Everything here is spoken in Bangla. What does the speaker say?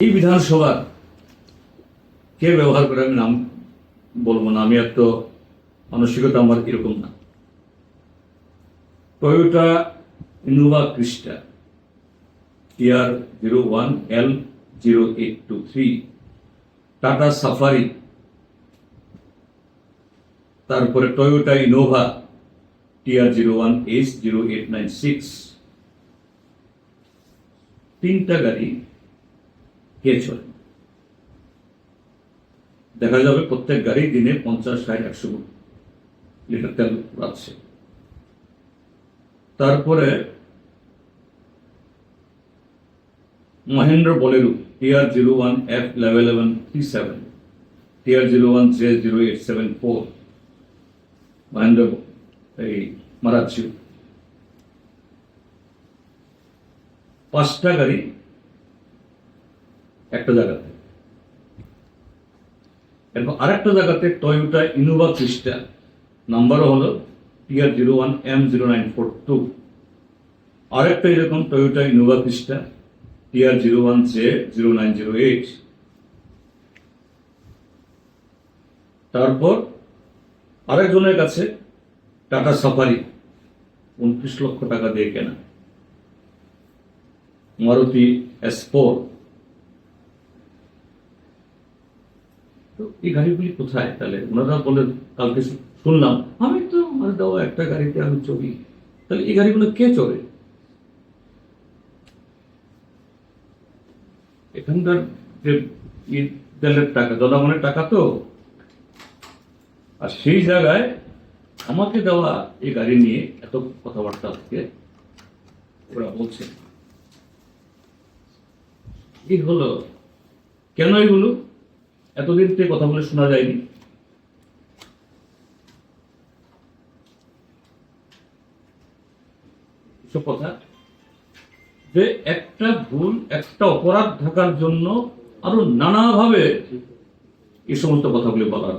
এই বিধানসভার কে ব্যবহার করে আমি নাম বলব না? আমি এত মানসিকতা আমার এরকম না। Toyota Innova Crysta TR zero one L zero eight two three Tata Safari তারপরে Toyota Innova TR zero one H zero eight nine six তিনটা গাড়ি কে চলে? দেখা যাবে প্রত্যেক গাড়ি দিনে পঞ্চাশ, ষাট, একশো লিটার তেল রাখছে তারপরে Mahindra Bolero, TR zero one F eleven three seven, TR zero one J zero eight seven four, Mahindra এই মারাচ্ছি পাঁচটা গাড়ি একটা জায়গাতে। এবং আরেকটা জায়গাতে টয়োটা ইনোভা ক্রিস্টা নাম্বারও হলো TR zero one M zero nine four two আরেকটা এরকম Toyota Innova Crysta TR zero one J zero nine zero eight তারপর আরেকজনের কাছে টাটা সাফারি উনত্রিশ লক্ষ টাকা দিয়ে কেনা। মারুতি এস তো এই গাড়িগুলি কোথায়? তাহলে ওনারা বলে কালকে শুনলাম, আমি তো আমার দেওয়া একটা গাড়িতে আমি চলি তাহলে এই গাড়িগুলো কে চলে এখানকার যে তেলের টাকা, জনগণের টাকা তো। আর সেই জায়গায় আমাকে দেওয়া এই গাড়ি নিয়ে এত কথাবার্তা আজকে ওরা বলছে। এই হলো, কেন এগুলো? এতদিন তো কথা বলে শোনা যায়নি। কথা যে একটা ভুল, একটা অপরাধ থাকার জন্য আরও নানাভাবে এই সমস্ত কথাগুলি বলার।